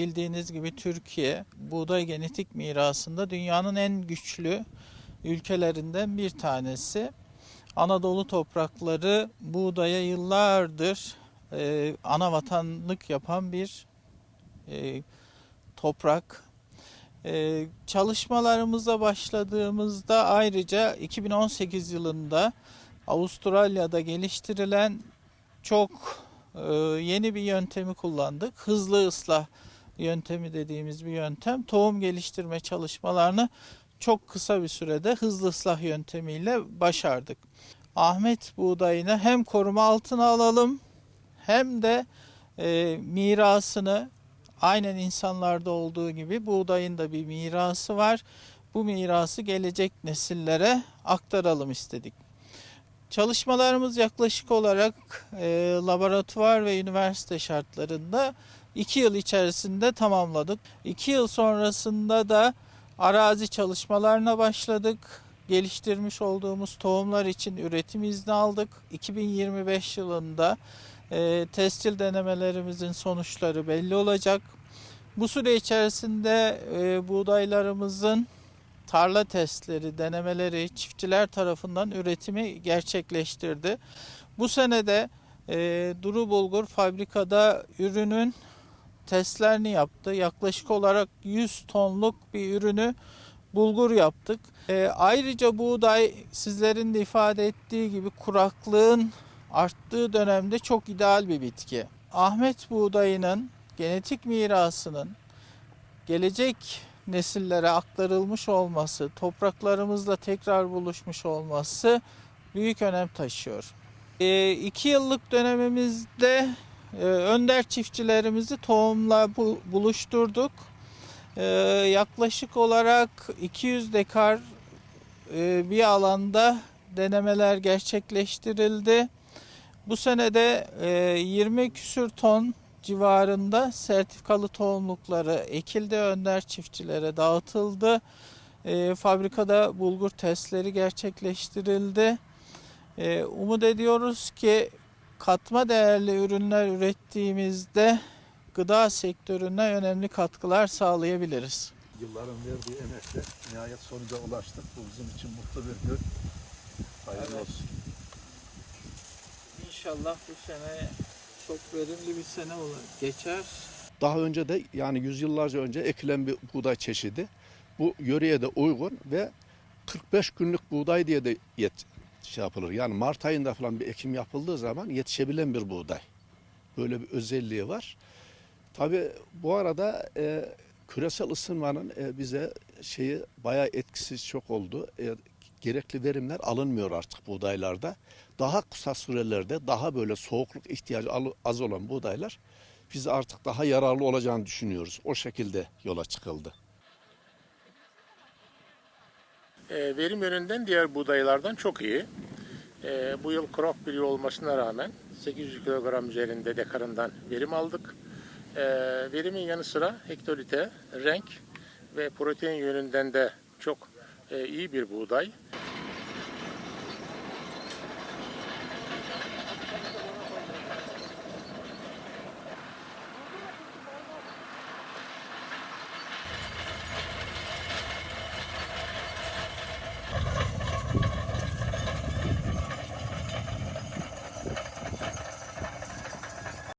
bildiğiniz gibi Türkiye buğday genetik mirasında dünyanın en güçlü ülkelerinden bir tanesi. Anadolu toprakları buğdaya yıllardır e, ana vatanlık yapan bir e, toprak. E, çalışmalarımıza başladığımızda ayrıca 2018 yılında Avustralya'da geliştirilen çok e, yeni bir yöntemi kullandık. Hızlı ıslah yöntemi dediğimiz bir yöntem. Tohum geliştirme çalışmalarını çok kısa bir sürede hızlı ıslah yöntemiyle başardık. Ahmet buğdayını hem koruma altına alalım hem de e, mirasını aynen insanlarda olduğu gibi buğdayın da bir mirası var. Bu mirası gelecek nesillere aktaralım istedik. Çalışmalarımız yaklaşık olarak e, laboratuvar ve üniversite şartlarında 2 yıl içerisinde tamamladık. 2 yıl sonrasında da arazi çalışmalarına başladık. Geliştirmiş olduğumuz tohumlar için üretim izni aldık. 2025 yılında e, tescil denemelerimizin sonuçları belli olacak. Bu süre içerisinde e, buğdaylarımızın tarla testleri, denemeleri çiftçiler tarafından üretimi gerçekleştirdi. Bu senede e, Duru Bulgur fabrikada ürünün testlerini yaptı. Yaklaşık olarak 100 tonluk bir ürünü bulgur yaptık. E, ayrıca buğday sizlerin de ifade ettiği gibi kuraklığın arttığı dönemde çok ideal bir bitki. Ahmet buğdayının genetik mirasının gelecek nesillere aktarılmış olması, topraklarımızla tekrar buluşmuş olması büyük önem taşıyor. E, iki yıllık dönemimizde e, önder çiftçilerimizi tohumla bu, buluşturduk. E, yaklaşık olarak 200 dekar e, bir alanda denemeler gerçekleştirildi. Bu senede e, 20 küsür ton civarında sertifikalı tohumlukları ekildi, önder çiftçilere dağıtıldı. E, fabrikada bulgur testleri gerçekleştirildi. E, umut ediyoruz ki katma değerli ürünler ürettiğimizde gıda sektörüne önemli katkılar sağlayabiliriz. Yılların verdiği emekle nihayet sonuca ulaştık. Bu bizim için mutlu bir gün. Hayırlı Evet. olsun. İnşallah bu sene çok verimli bir sene olur, geçer. Daha önce de yani yüzyıllarca önce ekilen bir buğday çeşidi. Bu yöreye de uygun ve 45 günlük buğday diye de yet şey yapılır. Yani Mart ayında falan bir ekim yapıldığı zaman yetişebilen bir buğday. Böyle bir özelliği var. Tabii bu arada e, küresel ısınmanın e, bize şeyi bayağı etkisi çok oldu. E, gerekli verimler alınmıyor artık buğdaylarda. Daha kısa sürelerde daha böyle soğukluk ihtiyacı az olan buğdaylar bize artık daha yararlı olacağını düşünüyoruz. O şekilde yola çıkıldı. E, verim yönünden diğer buğdaylardan çok iyi. E, bu yıl crop bir yıl olmasına rağmen 800 kilogram üzerinde dekarından verim aldık. E, verimin yanı sıra hektolite, renk ve protein yönünden de çok e, iyi bir buğday.